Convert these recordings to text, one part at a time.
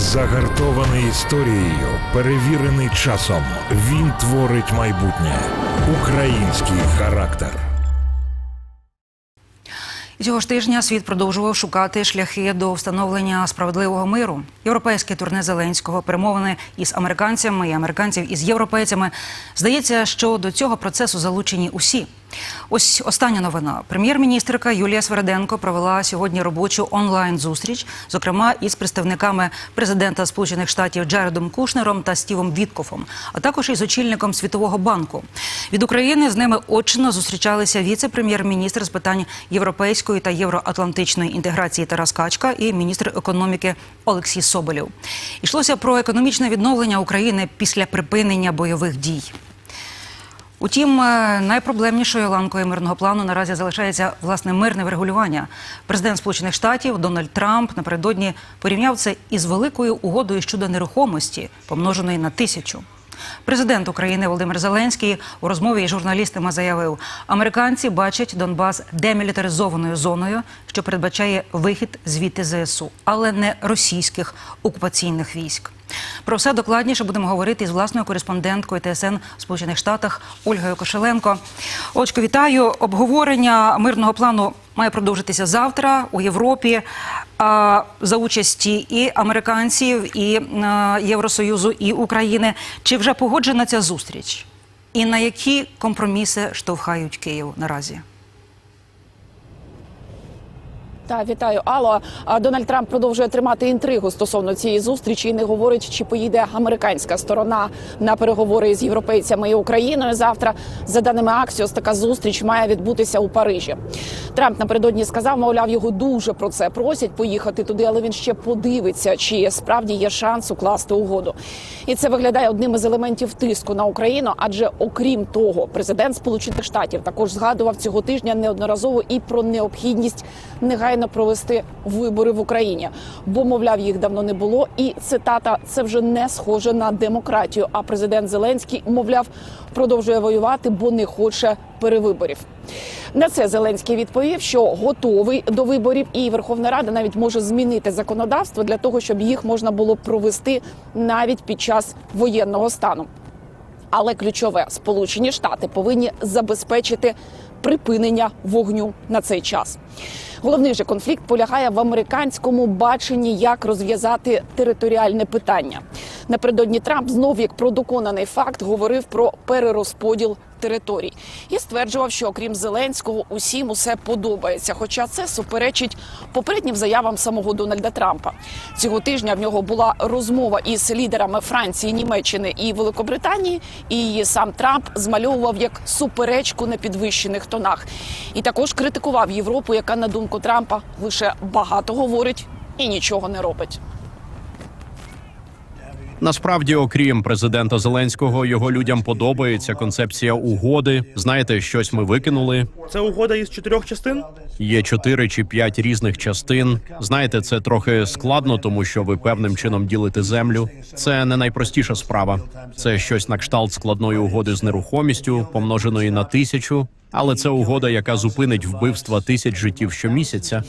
Загартований історією, перевірений часом. Він творить майбутнє. Український характер. Цього ж тижня світ продовжував шукати шляхи до встановлення справедливого миру. Європейське турне Зеленського, перемовини із американцями і американців із європейцями. Здається, що до цього процесу залучені усі. Ось остання новина. Прем'єр-міністрка Юлія Свереденко провела сьогодні робочу онлайн зустріч, зокрема із представниками президента Сполучених Штатів Джаредом Кушнером та Стівом Віткофом, а також із очільником Світового банку. Від України з ними очно зустрічалися віце-прем'єр-міністр з питань європейської та євроатлантичної інтеграції Тарас Качка і міністр економіки Олексій Соболєв. Йшлося про економічне відновлення України після припинення бойових дій. Утім, е, найпроблемнішою ланкою мирного плану наразі залишається власне мирне врегулювання. Президент Сполучених Штатів Дональд Трамп напередодні порівняв це із великою угодою щодо нерухомості, помноженої на тисячу. Президент України Володимир Зеленський у розмові із журналістами заявив: американці бачать Донбас демілітаризованою зоною, що передбачає вихід звідти ЗСУ, але не російських окупаційних військ. Про все докладніше будемо говорити із власною кореспонденткою ТСН в Сполучених Штатах Ольгою Кошеленко. Очко, вітаю. Обговорення мирного плану має продовжитися завтра у Європі а, за участі і американців, і а, Євросоюзу, і України. Чи вже погоджена ця зустріч? І на які компроміси штовхають Київ наразі? Та вітаю, Алло. Дональд Трамп продовжує тримати інтригу стосовно цієї зустрічі і не говорить, чи поїде американська сторона на переговори з європейцями і Україною. Завтра, за даними Аксіос, така зустріч має відбутися у Парижі. Трамп напередодні сказав, мовляв, його дуже про це просять поїхати туди, але він ще подивиться, чи справді є шанс укласти угоду. І це виглядає одним із елементів тиску на Україну. Адже окрім того, президент Сполучених Штатів також згадував цього тижня неодноразово і про необхідність негайно провести вибори в Україні, бо мовляв їх давно не було. І цитата це вже не схоже на демократію. А президент Зеленський мовляв продовжує воювати, бо не хоче перевиборів. На це Зеленський відповів, що готовий до виборів, і Верховна Рада навіть може змінити законодавство для того, щоб їх можна було провести навіть під час воєнного стану. Але ключове Сполучені Штати повинні забезпечити припинення вогню на цей час. Головний же конфлікт полягає в американському баченні, як розв'язати територіальне питання. Напередодні Трамп знов як продоконаний факт говорив про перерозподіл територій і стверджував, що окрім Зеленського усім усе подобається. Хоча це суперечить попереднім заявам самого Дональда Трампа. Цього тижня в нього була розмова із лідерами Франції, Німеччини і Великобританії. І її сам Трамп змальовував як суперечку на підвищених тонах. І також критикував Європу, яка на думку Трампа лише багато говорить і нічого не робить. Насправді, окрім президента Зеленського, його людям подобається концепція угоди. Знаєте, щось ми викинули. Це угода із чотирьох частин. Є чотири чи п'ять різних частин. Знаєте, це трохи складно, тому що ви певним чином ділите землю. Це не найпростіша справа. Це щось на кшталт складної угоди з нерухомістю, помноженої на тисячу. Але це угода, яка зупинить вбивства тисяч життів щомісяця.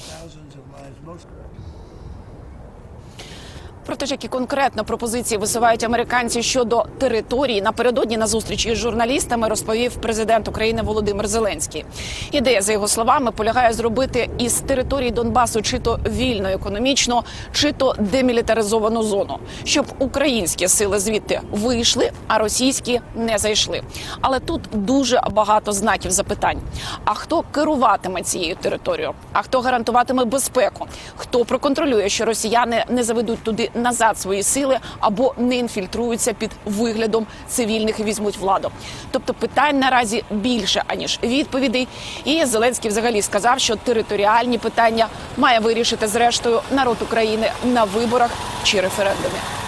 Про те, які конкретно пропозиції висувають американці щодо території, напередодні на зустрічі з журналістами розповів президент України Володимир Зеленський. Ідея, за його словами, полягає зробити із території Донбасу чи то вільно економічно, чи то демілітаризовану зону, щоб українські сили звідти вийшли, а російські не зайшли. Але тут дуже багато знаків запитань. А хто керуватиме цією територією? А хто гарантуватиме безпеку? Хто проконтролює, що росіяни не заведуть туди назад свої сили або не інфільтруються під виглядом цивільних і візьмуть владу? Тобто питань наразі більше аніж відповідей. І Зеленський взагалі сказав, що територіальні питання має вирішити зрештою народ України на виборах чи референдумі.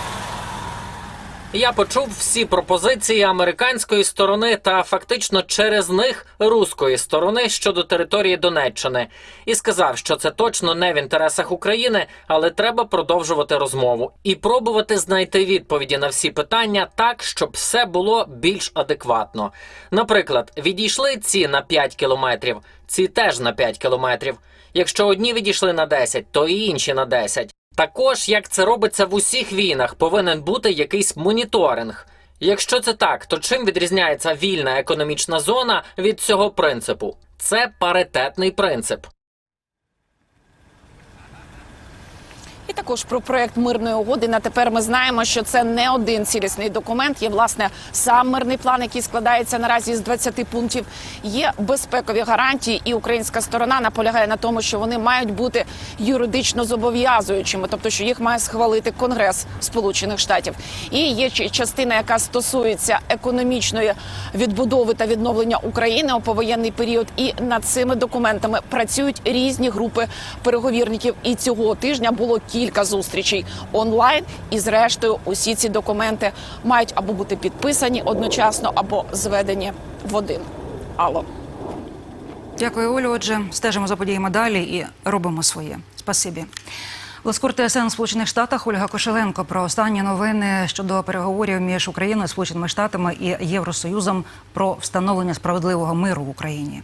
Я почув всі пропозиції американської сторони та фактично через них руської сторони щодо території Донеччини, і сказав, що це точно не в інтересах України, але треба продовжувати розмову і пробувати знайти відповіді на всі питання так, щоб все було більш адекватно. Наприклад, відійшли ці на 5 кілометрів, ці теж на 5 кілометрів. Якщо одні відійшли на 10, то і інші на 10. Також, як це робиться в усіх війнах, повинен бути якийсь моніторинг. Якщо це так, то чим відрізняється вільна економічна зона від цього принципу? Це паритетний принцип. І також про проект мирної угоди. На тепер ми знаємо, що це не один цілісний документ. Є власне сам мирний план, який складається наразі з 20 пунктів. Є безпекові гарантії, і українська сторона наполягає на тому, що вони мають бути юридично зобов'язуючими, тобто що їх має схвалити Конгрес Сполучених Штатів. І є частина, яка стосується економічної відбудови та відновлення України у повоєнний період. І над цими документами працюють різні групи переговірників. І цього тижня було кілька зустрічей онлайн. І зрештою, усі ці документи мають або бути підписані одночасно, або зведені в один. Алло. Дякую, Олю. Отже, стежимо за подіями далі і робимо своє. Спасибі. Лескур ТСН в Сполучених Штатах Ольга Кошеленко про останні новини щодо переговорів між Україною, Сполученими Штатами і Євросоюзом про встановлення справедливого миру в Україні.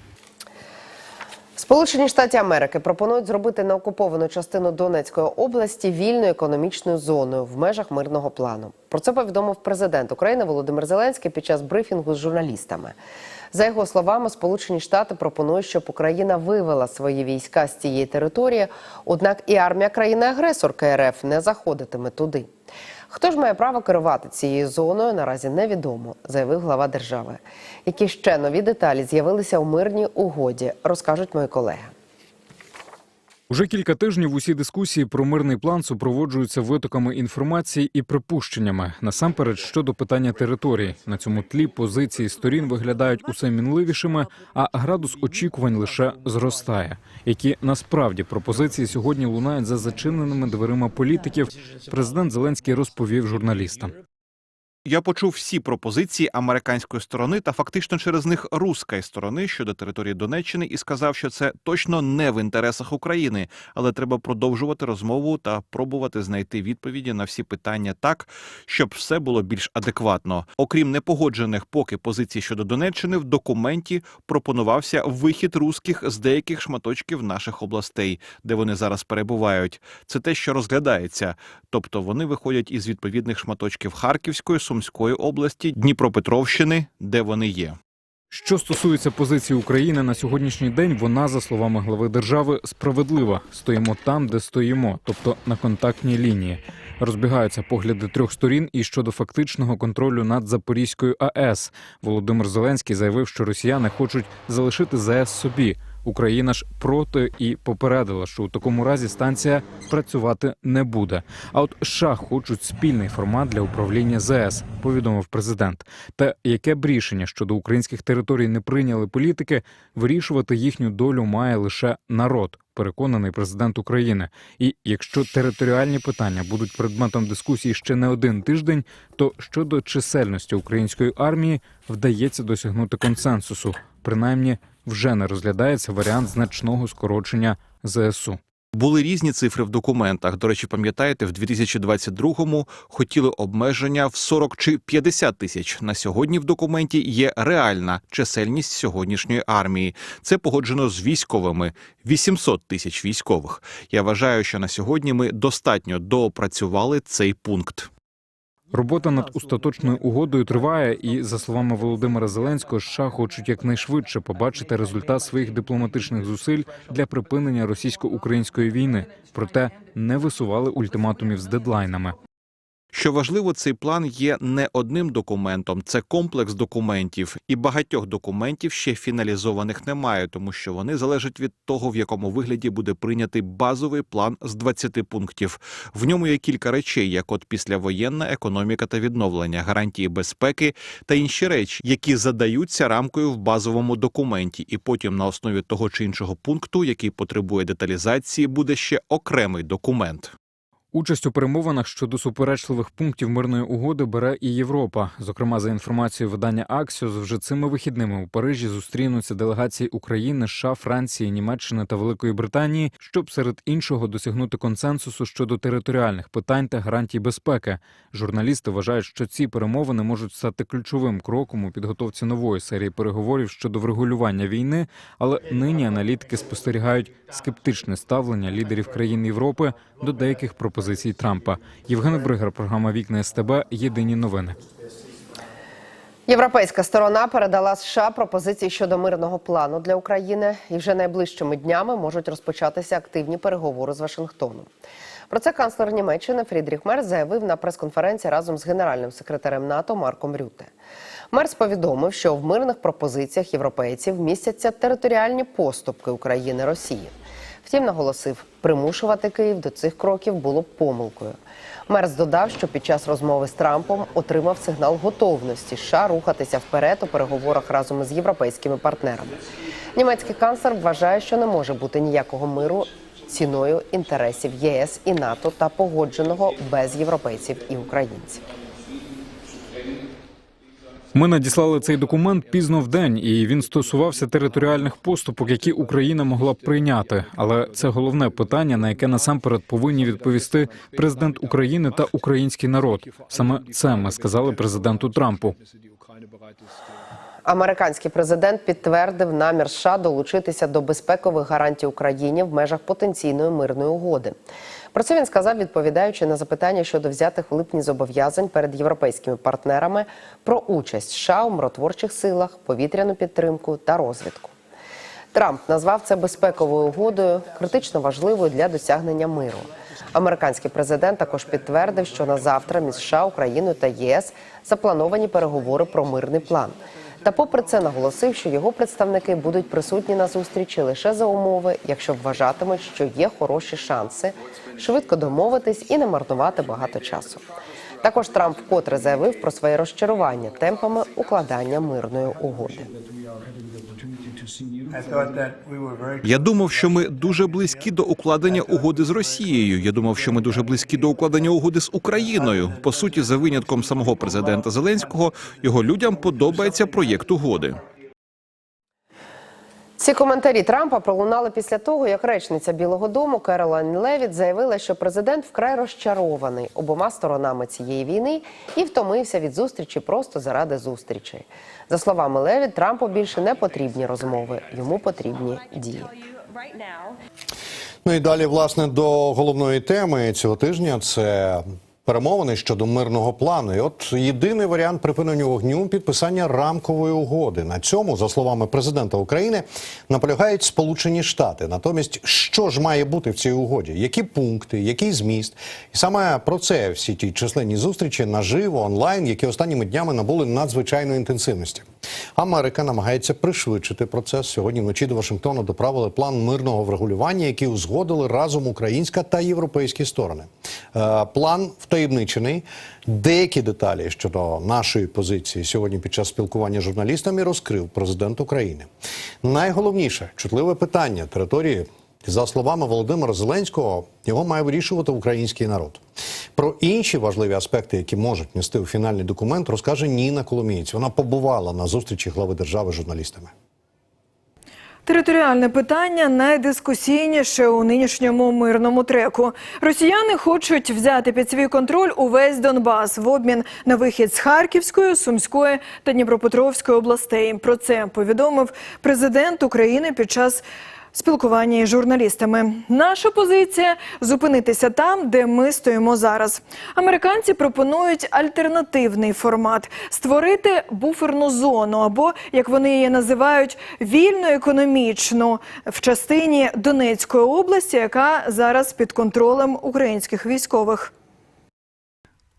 Сполучені Штати Америки пропонують зробити на окуповану частину Донецької області вільною економічною зоною в межах мирного плану. Про це повідомив президент України Володимир Зеленський під час брифінгу з журналістами. За його словами, Сполучені Штати пропонують, щоб Україна вивела свої війська з цієї території. Однак і армія країни-агресорки РФ не заходитиме туди. Хто ж має право керувати цією зоною, наразі невідомо, заявив глава держави. Які ще нові деталі з'явилися у мирній угоді, розкажуть мої колеги. Уже кілька тижнів усі дискусії про мирний план супроводжуються витоками інформації і припущеннями насамперед щодо питання територій. На цьому тлі позиції сторін виглядають усе мінливішими, а градус очікувань лише зростає. Які насправді пропозиції сьогодні лунають за зачиненими дверима політиків. Президент Зеленський розповів журналістам. Я почув всі пропозиції американської сторони та фактично через них руської сторони щодо території Донеччини і сказав, що це точно не в інтересах України, але треба продовжувати розмову та пробувати знайти відповіді на всі питання так, щоб все було більш адекватно. Окрім непогоджених поки позицій щодо Донеччини, в документі пропонувався вихід русських з деяких шматочків наших областей, де вони зараз перебувають. Це те, що розглядається, тобто вони виходять із відповідних шматочків Харківської, Сумської області, Дніпропетровщини, де вони є. Що стосується позиції України на сьогоднішній день, вона, за словами глави держави, справедлива. Стоїмо там, де стоїмо, тобто на контактній лінії. Розбігаються погляди трьох сторін і щодо фактичного контролю над Запорізькою АЕС. Володимир Зеленський заявив, що росіяни хочуть залишити ЗАЕС собі. Україна ж проти і попередила, що у такому разі станція працювати не буде. А от США хочуть спільний формат для управління ЗАЕС, повідомив президент. Та яке б рішення щодо українських територій не прийняли політики, вирішувати їхню долю має лише народ. Переконаний президент України. І якщо територіальні питання будуть предметом дискусії ще не один тиждень, то щодо чисельності української армії вдається досягнути консенсусу. Принаймні, вже не розглядається варіант значного скорочення ЗСУ. Були різні цифри в документах. До речі, пам'ятаєте, в 2022-му хотіли обмеження в 40 чи 50 тисяч. На сьогодні в документі є реальна чисельність сьогоднішньої армії. Це погоджено з військовими 800 тисяч військових. Я вважаю, що на сьогодні ми достатньо доопрацювали цей пункт. Робота над остаточною угодою триває, і за словами Володимира Зеленського, США хочуть якнайшвидше побачити результат своїх дипломатичних зусиль для припинення російсько-української війни, проте не висували ультиматумів з дедлайнами. Що важливо, цей план є не одним документом, це комплекс документів, і багатьох документів ще фіналізованих немає, тому що вони залежать від того, в якому вигляді буде прийнятий базовий план з 20 пунктів. В ньому є кілька речей, як от післявоєнна економіка та відновлення, гарантії безпеки та інші речі, які задаються рамкою в базовому документі, і потім на основі того чи іншого пункту, який потребує деталізації, буде ще окремий документ. Участь у перемовинах щодо суперечливих пунктів мирної угоди бере і Європа. Зокрема, за інформацією видання Аксіос, вже цими вихідними у Парижі зустрінуться делегації України, США, Франції, Німеччини та Великої Британії, щоб серед іншого досягнути консенсусу щодо територіальних питань та гарантій безпеки. Журналісти вважають, що ці перемовини можуть стати ключовим кроком у підготовці нової серії переговорів щодо врегулювання війни. Але нині аналітики спостерігають скептичне ставлення лідерів країн Європи до деяких пропозицій пропозицій Трампа. Євген Бригер, програма Вікна СТБ. Єдині новини. Європейська сторона передала США пропозиції щодо мирного плану для України, і вже найближчими днями можуть розпочатися активні переговори з Вашингтоном. Про це канцлер Німеччини Фрідріх Мерц заявив на прес-конференції разом з генеральним секретарем НАТО Марком Рюте. Мерц повідомив, що в мирних пропозиціях європейців містяться територіальні поступки України Росії. Втім, наголосив, примушувати Київ до цих кроків було помилкою. Мерц додав, що під час розмови з Трампом отримав сигнал готовності США рухатися вперед у переговорах разом із європейськими партнерами. Німецький канцлер вважає, що не може бути ніякого миру ціною інтересів ЄС і НАТО та погодженого без європейців і українців. Ми надіслали цей документ пізно в день, і він стосувався територіальних поступок, які Україна могла б прийняти. Але це головне питання, на яке насамперед повинні відповісти президент України та український народ. Саме це ми сказали президенту Трампу. Американський президент підтвердив намір США долучитися до безпекових гарантій Україні в межах потенційної мирної угоди. Про це він сказав, відповідаючи на запитання щодо взятих в липні зобов'язань перед європейськими партнерами про участь США у миротворчих силах, повітряну підтримку та розвідку. Трамп назвав це безпековою угодою, критично важливою для досягнення миру. Американський президент також підтвердив, що на завтра між США, Україною та ЄС заплановані переговори про мирний план. Та, попри це, наголосив, що його представники будуть присутні на зустрічі лише за умови, якщо вважатимуть, що є хороші шанси швидко домовитись і не марнувати багато часу. Також Трамп вкотре заявив про своє розчарування темпами укладання мирної угоди. Я думав, що ми дуже близькі до укладення угоди з Росією. Я думав, що ми дуже близькі до укладення угоди з Україною. По суті, за винятком самого президента Зеленського, його людям подобається проєкт угоди. Ці коментарі Трампа пролунали після того, як речниця Білого Дому Керолайн Левіт заявила, що президент вкрай розчарований обома сторонами цієї війни і втомився від зустрічі просто заради зустрічей. За словами Левіт, Трампу більше не потрібні розмови, йому потрібні дії. Ну і далі, власне, до головної теми цього тижня це перемовини щодо мирного плану. І от єдиний варіант припинення вогню підписання рамкової угоди. На цьому, за словами президента України, наполягають Сполучені Штати. Натомість, що ж має бути в цій угоді? Які пункти, який зміст? І саме про це всі ті численні зустрічі наживо онлайн, які останніми днями набули надзвичайної інтенсивності. Америка намагається пришвидшити процес. Сьогодні вночі до Вашингтону доправили план мирного врегулювання, який узгодили разом українська та європейські сторони. Е, План втаємничений. Деякі деталі щодо нашої позиції сьогодні під час спілкування з журналістами розкрив президент України. Найголовніше чутливе питання території. За словами Володимира Зеленського, його має вирішувати український народ. Про інші важливі аспекти, які можуть нести у фінальний документ, розкаже Ніна Коломієць. Вона побувала на зустрічі глави держави з журналістами. Територіальне питання найдискусійніше у нинішньому мирному треку. Росіяни хочуть взяти під свій контроль увесь Донбас в обмін на вихід з Харківської, Сумської та Дніпропетровської областей. Про це повідомив президент України під час. Спілкування із журналістами. Наша позиція зупинитися там, де ми стоїмо зараз. Американці пропонують альтернативний формат створити буферну зону, або як вони її називають, вільну економічну в частині Донецької області, яка зараз під контролем українських військових.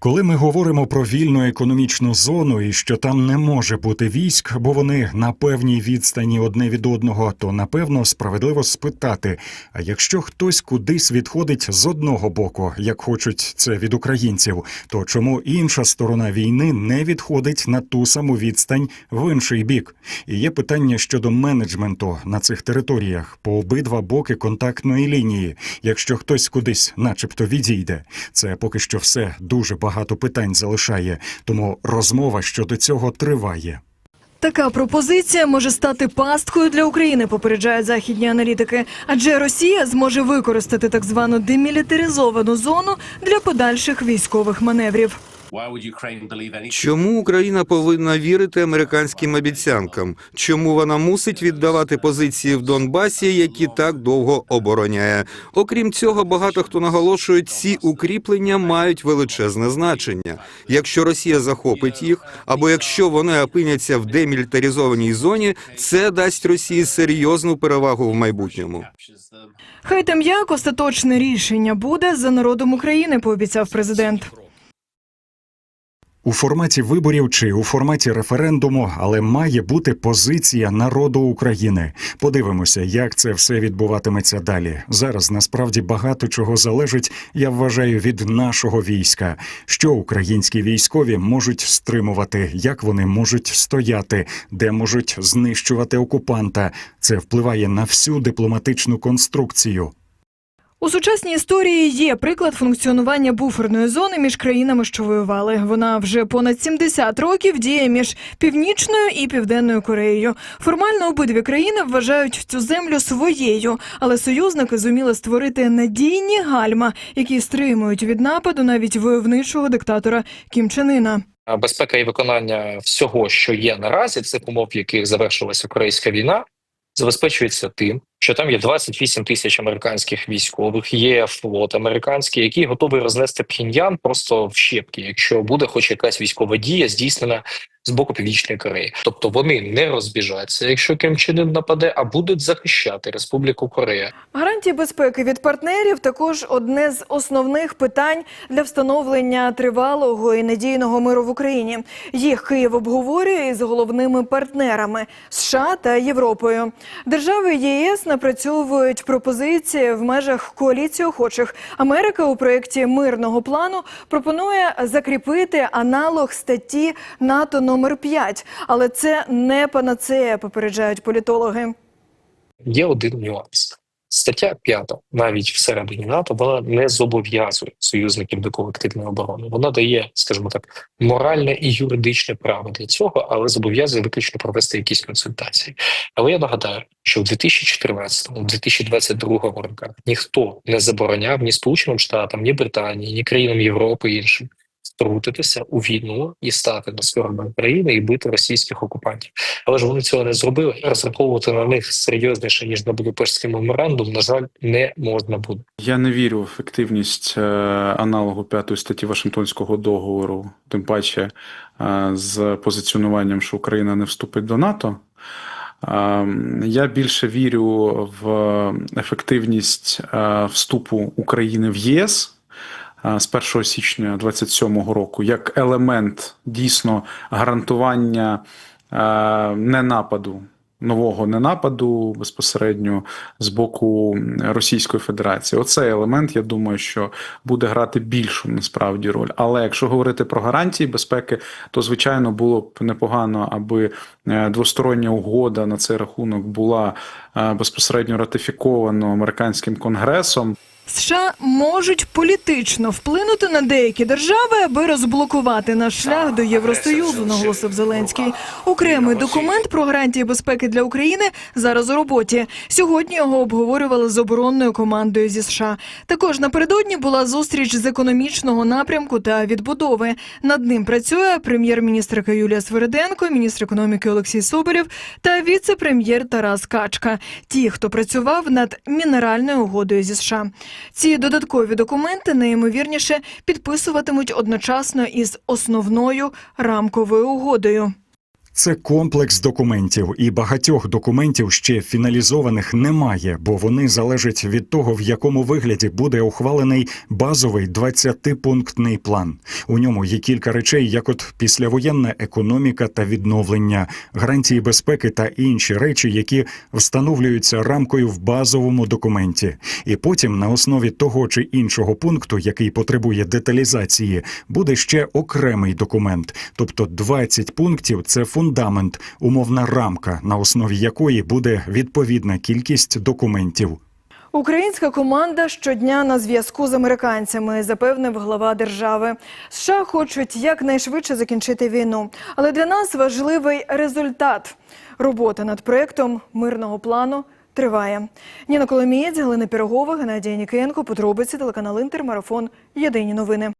Коли ми говоримо про вільну економічну зону і що там не може бути військ, бо вони на певній відстані одне від одного, то напевно справедливо спитати: а якщо хтось кудись відходить з одного боку, як хочуть це від українців, то чому інша сторона війни не відходить на ту саму відстань в інший бік? І є питання щодо менеджменту на цих територіях по обидва боки контактної лінії. Якщо хтось кудись, начебто, відійде, це поки що все дуже багато питань залишає, тому розмова щодо цього триває. Така пропозиція може стати пасткою для України, попереджають західні аналітики. Адже Росія зможе використати так звану демілітаризовану зону для подальших військових маневрів. Чому Україна повинна вірити американським обіцянкам? Чому вона мусить віддавати позиції в Донбасі, які так довго обороняє? Окрім цього, багато хто наголошує, ці укріплення мають величезне значення. Якщо Росія захопить їх, або якщо вони опиняться в демілітаризованій зоні, це дасть Росії серйозну перевагу в майбутньому. Хай там як остаточне рішення буде за народом України, пообіцяв президент. У форматі виборів чи у форматі референдуму, але має бути позиція народу України. Подивимося, як це все відбуватиметься далі. Зараз насправді багато чого залежить, я вважаю, від нашого війська. Що українські військові можуть стримувати, як вони можуть стояти, де можуть знищувати окупанта. Це впливає на всю дипломатичну конструкцію. У сучасній історії є приклад функціонування буферної зони між країнами, що воювали. Вона вже понад 70 років діє між північною і південною Кореєю. Формально обидві країни вважають цю землю своєю, але союзники зуміли створити надійні гальма, які стримують від нападу навіть войовничого диктатора Кім Чен Іна. безпека і виконання всього, що є наразі, цих умов, в яких завершилася корейська війна, забезпечується тим, що там є 28 тисяч американських військових, є флот американський, який готовий рознести пхіньян просто в щепки, якщо буде хоч якась військова дія здійснена з боку Північної Кореї. Тобто вони не розбіжаться, якщо Ким Чен Ін нападе, а будуть захищати Республіку Корея. Гарантії безпеки від партнерів також одне з основних питань для встановлення тривалого і надійного миру в Україні. Їх Київ обговорює із головними партнерами США та Європою. Держави ЄС напрацьовують пропозиції в межах коаліції охочих. Америка у проєкті мирного плану пропонує закріпити аналог статті НАТО номер 5. але це не панацея, попереджають політологи. Є один нюанс. Стаття 5, навіть всередині НАТО, вона не зобов'язує союзників до колективної оборони. Вона дає, скажімо так, моральне і юридичне право для цього, але зобов'язує виключно провести якісь консультації. Але я нагадаю, що в 2014-2022 роках ніхто не забороняв ні Сполученим Штатам, ні Британії, ні країнам Європи іншим втрутитися у війну і стати на сторону України і бити російських окупантів. Але ж вони цього не зробили. Розраховувати на них серйозніше ніж на Будапештський меморандум, на жаль, не можна буде. Я не вірю в ефективність е, аналогу п'ятої статті Вашингтонського договору, тим паче е, з позиціонуванням, що Україна не вступить до НАТО. Е, Я більше вірю в ефективність вступу України в ЄС з 1 січня 2027 року як елемент дійсно гарантування ненападу нового ненападу безпосередньо з боку Російської Федерації. Оцей елемент, я думаю, що буде грати більшу насправді роль. Але якщо говорити про гарантії безпеки, то звичайно було б непогано, аби е, двостороння угода на цей рахунок була е, безпосередньо ратифікована американським конгресом. США можуть політично вплинути на деякі держави, аби розблокувати наш шлях до Євросоюзу, наголосив Зеленський. Окремий документ про гарантії безпеки для України зараз у роботі. Сьогодні його обговорювали з оборонною командою зі США. Також напередодні була зустріч з економічного напрямку та відбудови. Над ним працює прем'єр-міністрка Юлія Свериденко, міністр економіки Олексій Соболєв та віце-прем'єр Тарас Качка. Ті, хто працював над мінеральною угодою зі США. Ці додаткові документи найімовірніше підписуватимуть одночасно із основною рамковою угодою. Це комплекс документів, і багатьох документів ще фіналізованих немає, бо вони залежать від того, в якому вигляді буде ухвалений базовий 20-пунктний план. У ньому є кілька речей, як от післявоєнна економіка та відновлення, гарантії безпеки та інші речі, які встановлюються рамкою в базовому документі. І потім, на основі того чи іншого пункту, який потребує деталізації, буде ще окремий документ, тобто 20 пунктів це фундамент, умовна рамка, на основі якої буде відповідна кількість документів. Українська команда щодня на зв'язку з американцями, запевнив глава держави. США хочуть якнайшвидше закінчити війну, але для нас важливий результат. Робота над проектом мирного плану триває. Ніна Коломієць, Галина Пірогова, Геннадій Нікенко, подробиці телеканал Інтер, марафон. Єдині новини.